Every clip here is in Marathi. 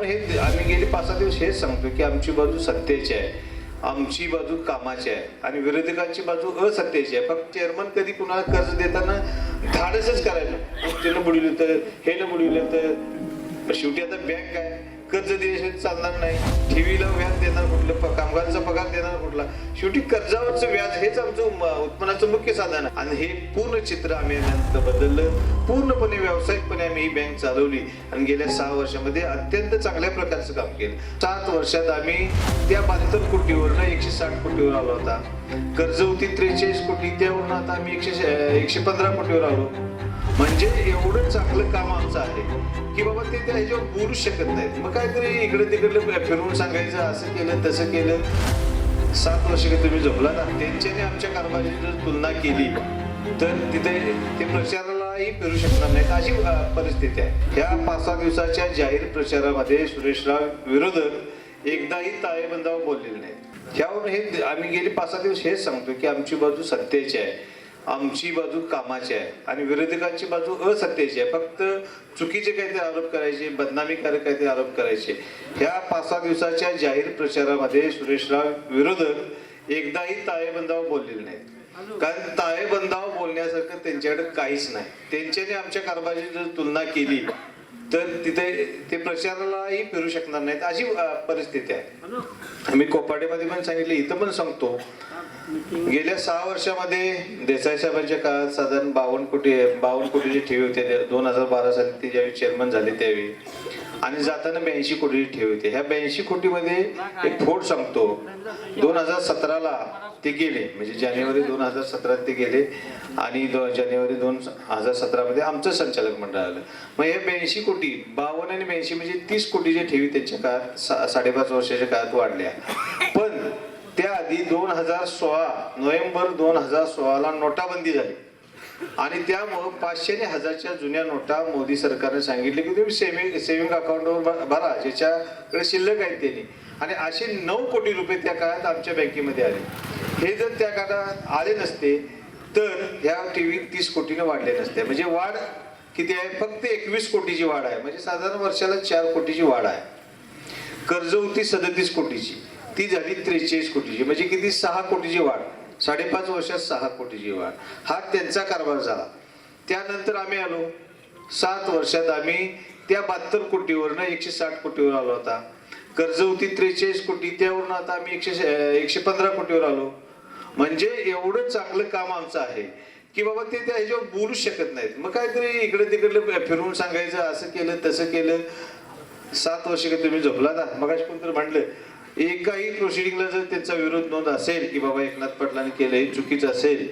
म्हणून हे आम्ही गेले पाच सहा दिवस हेच सांगतो की आमची बाजू सत्तेची आहे. आमची बाजू कामाची आहे. आणि विरोधकांची बाजू असत्याची आहे. फक्त चेअरमन कधी कुणाला कर्ज देताना धाडसच करायचं. त्यानं बुडविलं तर हे न बुडविलं तर शेवटी आता बँक आहे कर्ज दिल्याशिवाय चालणार नाही. ठेवीला व्याज देणार कुठलं? प- कामगारांचा पगार देणार कुठला? शेवटी कर्जावरचं व्याज हेच आमचं उत्पन्नाचं मुख्य साधन आहे. आणि हे पूर्ण चित्र आम्ही बदललं. पूर्णपणे व्यावसायिकपणे आम्ही ही बँक चालवली. आणि गेल्या सहा वर्षामध्ये अत्यंत चांगल्या प्रकारचं काम केलं. सात वर्षात आम्ही त्या बहात्तर कोटीवरनं एकशे साठ कोटीवर आलो होता. कर्ज होती त्रेचाळीस कोटी त्यावरून आता आम्ही एकशे एकशे पंधरा कोटीवर आलो. म्हणजे एवढं चांगलं काम आमचं आहे की बाबा ते त्या ह्याच्यावर बोलू शकत नाहीत. मग काहीतरी इकडे तिकडे फिरवून सांगायचं असं केलं तसं केलं. सात वर्ष तुम्ही झोपला ना त्यांच्याने आमच्या कारभाराची जर तुलना केली तर तिथे ते प्रचारालाही फिरू शकणार नाहीत. अशी परिस्थिती आहे. या पाच सहा दिवसाच्या जाहीर प्रचारामध्ये सुरेशराव विरोधक एकदाही ताळेबंदावर बोललेले नाहीत. ह्यावरून हे आम्ही गेले पाच सहा दिवस हेच सांगतो की आमची बाजू सत्तेची आहे. आमची बाजू कामाची आहे आणि विरोधकांची बाजू असत्तेची आहे. फक्त चुकीचे काहीतरी आरोप करायचे बदनामीकारक काहीतरी आरोप करायचे. ह्या पाच सहा दिवसाच्या जाहीर प्रचारामध्ये सुरेशराव विरोधक एकदाही ताळेबंदावर बोललेले नाहीत. कारण ताळेबंदावर बोलण्यासारखं त्यांच्याकडे काहीच नाही. त्यांच्याने आमच्या कारभाराची जर तुलना केली तर तिथे ते प्रचारालाही फिरू शकणार नाहीत. अशी परिस्थिती आहे. आम्ही कोपाडेमध्ये पण सांगितलं इथं पण सांगतो. गेल्या सहा वर्षामध्ये देसाई साहेबांच्या काळात साधारण बावन्न कोटी बावन्न कोटीची ठेवी होते. दोन हजार बारा साली ते ज्यावेळी चेअरमन झाले त्यावेळी. आणि जाताना ब्याऐंशी कोटीची ठेवी होते. ह्या ब्याऐंशी कोटीमध्ये एक फोड सांगतो दोन हजार सतराला ते गेले. म्हणजे जानेवारी दोन हजार सतरात ते गेले. आणि दो जानेवारी दोन हजार सतरामध्ये आमचं संचालक मंडळ आलं. मग हे ब्याऐंशी कोटी बावन्न आणि ब्याऐंशी म्हणजे तीस कोटीच्या ठेवी त्यांच्या काळात सा- साडेपाच वर्षाच्या काळात वाढल्या. पण त्याआधी दोन हजार सोळा नोव्हेंबर दोन हजार सोळाला नोटाबंदी झाली. आणि त्यामुळं पाचशे आणि हजारच्या जुन्या नोटा मोदी सरकारने सांगितले की तुम्ही सेव्हिंग सेव्हिंग अकाउंटवर भरा ज्याच्याकडे शिल्लक आहेत त्यांनी. आणि असे नऊ कोटी रुपये त्या काळात आमच्या बँकेमध्ये आले. हे जर त्या काळात आले नसते तर ह्या टीव्ही तीस कोटीने वाढले नसते. म्हणजे वाढ किती आहे? फक्त एकवीस कोटीची वाढ आहे. म्हणजे साधारण वर्षाला चार कोटीची वाढ आहे. कर्ज होती सदतीस कोटीची. ती झाली? त्रेचाळीस कोटीची. म्हणजे किती? सहा कोटीची वाढ. साडेपाच वर्षात सहा कोटीची वाढ. हा त्यांचा कारभार झाला. त्यानंतर आम्ही आलो. सात वर्षात आम्ही त्या बहात्तर कोटीवरनं एकशे साठ कोटीवर आलो होता कर्ज होती त्रेचाळीस कोटी. त्यावरून आता आम्ही एकशे एकशे पंधरा कोटीवर आलो. म्हणजे एवढं चांगलं काम आमचं आहे की बाबा ते त्या ह्याच्यावर बोलू शकत नाहीत. मग काहीतरी इकडे तिकडे फिरवून सांगायचं असं केलं तसं केलं. सात वर्ष तुम्ही झोपला ना मग कोणतरी म्हणलं एकाही प्रोसिडिंगला जर त्यांचा विरोध नोंद असेल की बाबा एकनाथ पाटलांनी केलं हे चुकीचं असेल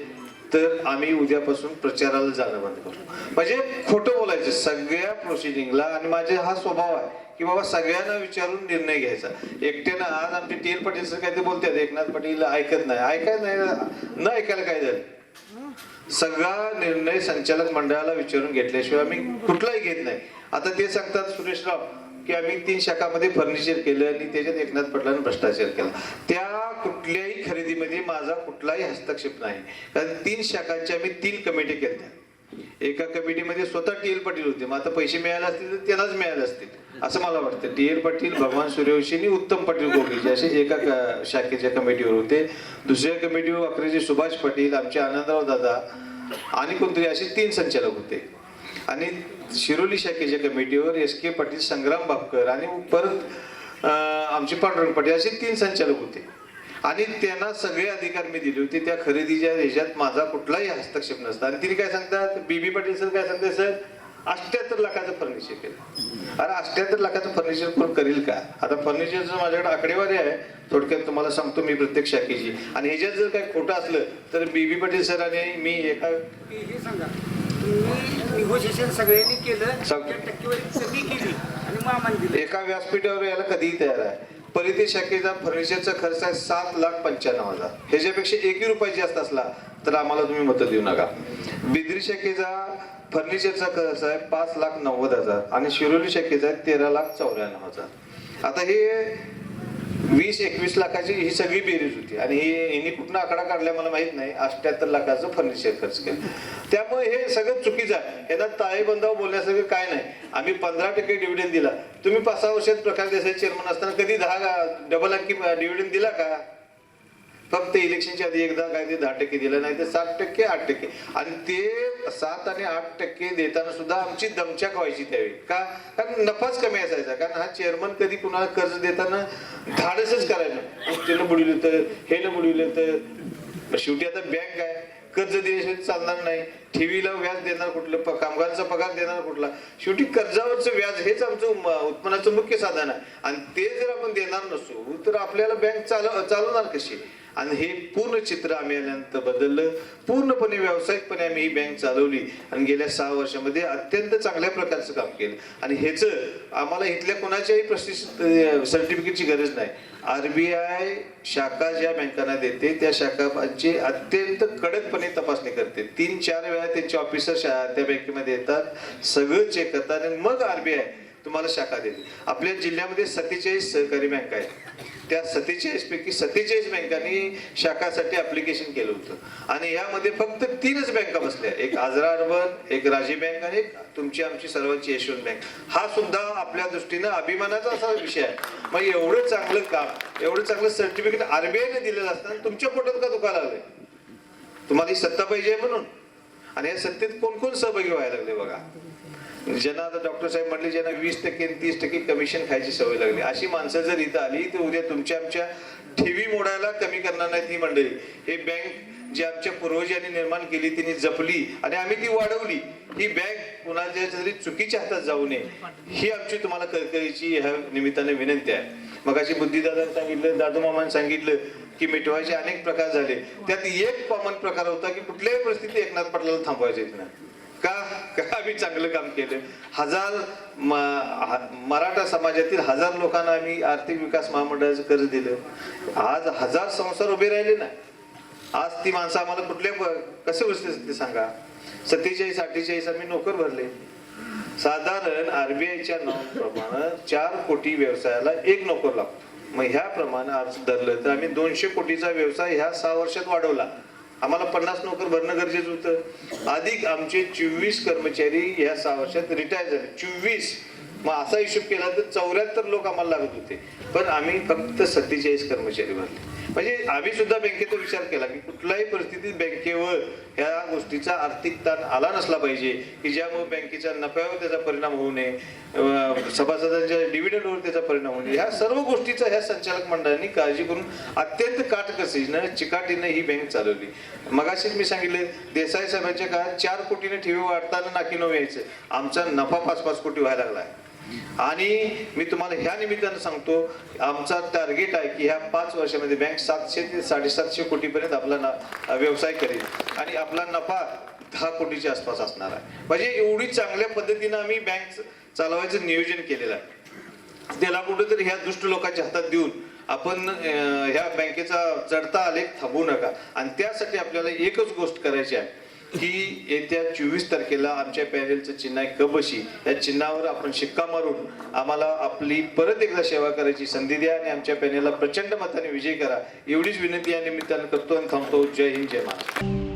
तर आम्ही उद्यापासून प्रचाराला जाणं बंद करू. म्हणजे खोटं बोलायचं सगळ्या प्रोसिडिंगला आणि माझे हा स्वभाव आहे की बाबा सगळ्यांना विचारून निर्णय घ्यायचा. एकट्यानं आज आमचे टी एल पाटील सर काय ते बोलतात एकनाथ पाटील ऐकत नाही. ऐकायला नाही न ऐकायला काय झालं? सगळा निर्णय संचालक मंडळाला विचारून घेतल्याशिवाय आम्ही कुठलाही घेत नाही. आता ते सांगतात सुरेशराव की आम्ही तीन शाखामध्ये फर्निचर केलं आणि त्याच्यात एकनाथ पटलानं भ्रष्टाचार केला. त्या कुठल्याही खरेदीमध्ये माझा कुठलाही हस्तक्षेप नाही. कारण तीन शाखांच्या आम्ही तीन कमिटी केल्या. एका कमिटीमध्ये स्वतः टी एल पाटील होते. मग आता पैसे मिळाले असतील तर त्यांनाच मिळाले असतील. असं मला वाटतं. टी एल पाटील भगवान सूर्यवंशी आणि उत्तम पाटील गोगीचे असे एका क- शाखेच्या कमिटीवर होते. दुसऱ्या कमिटीवर अकरेजी सुभाष पाटील आमचे आनंदराव दादा आणि कोणतरी असे तीन संचालक होते. आणि शिरोली शाखेच्या कमिटीवर एस के पाटील संग्राम बापकर आणि परत आमचे पांडुरंग पाटील असे तीन संचालक होते. आणि त्यांना सगळे अधिकार मी दिले होते. त्या खरेदीच्या ह्याच्यात माझा कुठलाही हस्तक्षेप नसता. आणि तिने काय सांगतात? बीबी पाटील सर काय सांगतात? सर अठ्याहत्तर लाखाचं फर्निचर केलं. अरे अठ्याहत्तर लाखाचं फर्निचर कोण करील का? आता फर्निचरचं माझ्याकडे आकडेवारी आहे थोडक्यात तुम्हाला सांगतो मी प्रत्येक शाखेची. आणि ह्याच्यात जर काही खोटं असलं तर बीबी पाटील सर आणि मी एका निगोशिएशन सगळ्यांनी केलं सग- त्या टक्केवारी सगळी केली आणि मामाने दिलं. एका व्यासपीठावर यायला कधीही तयार आहे. परिधी शाखेचा फर्निचरचा खर्च आहे सात लाख पंच्याण्णव हजार. ह्याच्यापेक्षा एकही रुपये जास्त असला तर आम्हाला तुम्ही मतं देऊ नका. बिद्री शाखेचा फर्निचरचा खर्च आहे पाच लाख नव्वद हजार आणि शिरोली शाखेचा आहे तेरा लाख चौऱ्याण्णव हजार. आता हे वीस एकवीस लाखाची ही सगळी बेरीज होती. आणि ही हिने कुठनं आकडा काढला मला माहीत नाही. अठ्याहत्तर लाखाचं फर्निचर खर्च केलं. त्यामुळे हे सगळं चुकीचं आहे. यांना ताळेबंदावर बोलण्यासारखं काय नाही. आम्ही पंधरा टक्के डिव्हिडंड दिला. तुम्ही पाच सहा वर्षात प्रकाश देसाई चेअरमन असताना कधी दहा डबल अंकी डिव्हिडंड दिला का? फक्त इलेक्शनच्या आधी एकदा काय ते दहा टक्के दिलं नाही तर सात टक्के आठ टक्के. आणि ते सात आणि आठ टक्के देताना सुद्धा आमची दमछाक व्हायची त्यावेळी. का कारण नफाच कमी असायचा. कारण हा चेअरमन कधी कुणाला कर्ज देताना धाडसच करायचं त्यानं बुडविलं तर हे न बुडविलं तर शेवटी आता बँक आहे कर्ज दिल्याशिवाय चालणार नाही. ठेवीला व्याज देणार कुठलं? कामगारांचा पगार देणार कुठला? शेवटी कर्जावरचं व्याज हेच आमचं उत्पन्नाचं मुख्य साधन आहे. आणि ते जर आपण देणार नसू तर आपल्याला बँक चालव चालवणार कशी? आणि हे पूर्ण चित्र आम्ही आल्यानंतर बदललं. पूर्णपणे व्यावसायिकपणे आम्ही ही बँक चालवली आणि गेल्या सहा वर्षामध्ये अत्यंत चांगल्या प्रकारचं काम केलं. आणि ह्याच आम्हाला इथल्या कोणाच्याही प्रशिक्षित सर्टिफिकेटची गरज नाही. आरबीआय शाखा ज्या बँकांना देते त्या शाखांची अत्यंत कडकपणे तपासणी करते. तीन चार वेळा त्यांचे ऑफिसर त्या बँकेमध्ये येतात सगळं चेक करतात आणि मग आरबीआय तुम्हाला शाखा देते आपल्या जिल्ह्यामध्ये सत्तेचाळीस सहकारी बँक आहेत. त्या सत्तेचाळीस पैकी सत्तेचाळीस बँकांनी शाखासाठी अप्लिकेशन केलं होतं. आणि यामध्ये फक्त तीनच बँका बसल्या. एक आजरा अर्बन एक राजी बँक आणि एक तुमची आमची सर्वांची यशवंत बँक. हा सुद्धा आपल्या दृष्टीनं अभिमानाचा असा विषय आहे. मग एवढं चांगलं काम एवढं चांगलं सर्टिफिकेट आरबीआयने दिलेलं असताना तुमच्या पोटात का दुखायला लागले तुम्हाला ही सत्ता पाहिजे म्हणून. आणि या सत्तेत कोण कोण सहभागी व्हायला लागले बघा. ज्यांना आता डॉक्टर साहेब म्हटले ज्यांना वीस टक्के आणि तीस टक्के कमिशन खायची सवय लागली. अशी माणसं जर इथं आली तर उद्या तुमच्या आमच्या ठेवी मोडायला कमी करणार नाहीत ही मंडळी. हे बँक जी आमच्या पूर्वजांनी निर्माण केली तिने जपली आणि आम्ही ती वाढवली. ही बँक कुणाच्या तरी चुकीच्या हातात जाऊ नये ही आमची तुम्हाला कळकळीची ह्या निमित्ताने विनंती आहे. मग अशी बुद्धिदादांनी सांगितलं दादू मामाने सांगितलं की मिटवायचे अनेक प्रकार झाले. त्यात एक कॉमन प्रकार होता की कुठल्याही परिस्थितीत एकनाथ पाटलाला थांबवायचे नाही का आम्ही चांगलं काम केलं. हजार म- हा- मराठा समाजातील हजार लोकांना आम्ही आर्थिक विकास महामंडळाचं कर्ज दिलं. आज हजार संसार उभे राहिले ना. आज ती माणसं आम्हाला कुठल्या कसे उचले ते सांगा. सत्तेचाळीस अठ्ठेचाळीस आम्ही नोकर भरले. साधारण आरबीआयच्या प्रमाणे चार कोटी व्यवसायाला एक नोकर लागतो. मग ह्याप्रमाणे आज धरलं तर आम्ही दोनशे कोटीचा व्यवसाय ह्या सहा वर्षात वाढवला. आम्हाला पन्नास नोकर भरणं गरजेचं होतं. अधिक आमचे चोवीस कर्मचारी ह्या सहा वर्षात रिटायर झाले. चोवीस. मग असा हिशोब केला तर चौऱ्याहत्तर लोक आम्हाला लागत होते. पण आम्ही फक्त सत्तेचाळीस कर्मचारी भरले. म्हणजे आम्ही सुद्धा बँकेचा विचार केला की कुठल्याही परिस्थितीत बँकेवर ह्या गोष्टीचा आर्थिक ताण आला नसला पाहिजे की ज्यामुळे बँकेच्या नफ्यावर त्याचा परिणाम होऊ नये सभासदांच्या डिव्हिडंडवर त्याचा परिणाम होऊ नये. ह्या सर्व गोष्टीचा ह्या संचालक मंडळांनी काळजी करून अत्यंत काटकसीनं चिकाटीनं ही बँक चालवली. मगाशीच मी सांगितले देसाई साहेबांच्या काळात चार कोटीने ठेवी वाढताना नाकी नऊ यायचं. आमचा नफा पाच पाच कोटी व्हायला लागलाय आणि मी तुम्हाला ह्या निमित्तानं सांगतो आमचा टार्गेट आहे की ह्या पाच वर्षामध्ये बँक सातशे ते साडेसातशे कोटीपर्यंत आपला न- व्यवसाय करेल. आणि आपला नफा दहा कोटीच्या आसपास असणार आहे. म्हणजे एवढी चांगल्या पद्धतीनं आम्ही बँक चालवायचं नियोजन केलेलं आहे. त्याला कुठेतरी ह्या दुष्ट लोकांच्या हातात देऊन आपण ह्या बँकेचा चढता आलेख थांबवू नका. आणि त्यासाठी आपल्याला एकच गोष्ट करायची आहे. की येत्या चोवीस तारखेला आमच्या पॅनेलचं चिन्ह आहे कबशी. या चिन्हावर आपण शिक्का मारून आम्हाला आपली परत एकदा सेवा करायची संधी द्या आणि आमच्या पॅनेलला प्रचंड मताने विजय करा. एवढीच विनंती या निमित्तानं करतो आणि थांबतो. जय हिंद जय महाराष्ट्र.